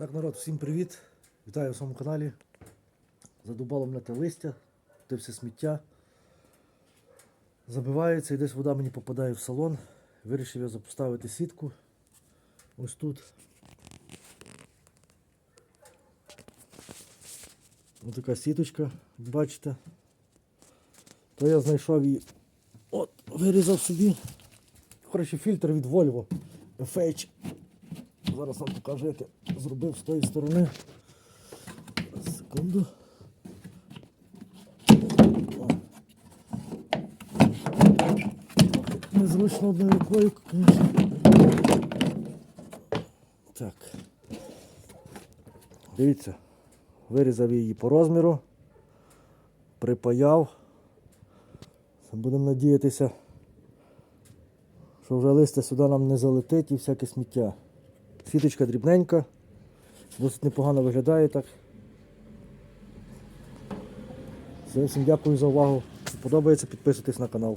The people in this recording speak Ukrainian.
Так, народ, всім привіт! Вітаю на своєму каналі. Задубало мене те листя, те все сміття. Забивається і десь вода мені попадає в салон. Вирішив я запоставити сітку. Ось тут. Ось така сіточка, бачите. То я знайшов її. От, вирізав собі. Коротше, фільтр від Volvo FH Зараз вам покажу, як я зробив з тої сторони. Секунду. Незручно одною рукою, звісно. Так. Дивіться, вирізав її по розміру, припаяв. Будемо надіятися, що вже листя сюди нам не залетить і всяке сміття. Сіточка дрібненька, досить непогано виглядає так. Всім дякую за увагу. Подобається, підписуйтесь на канал.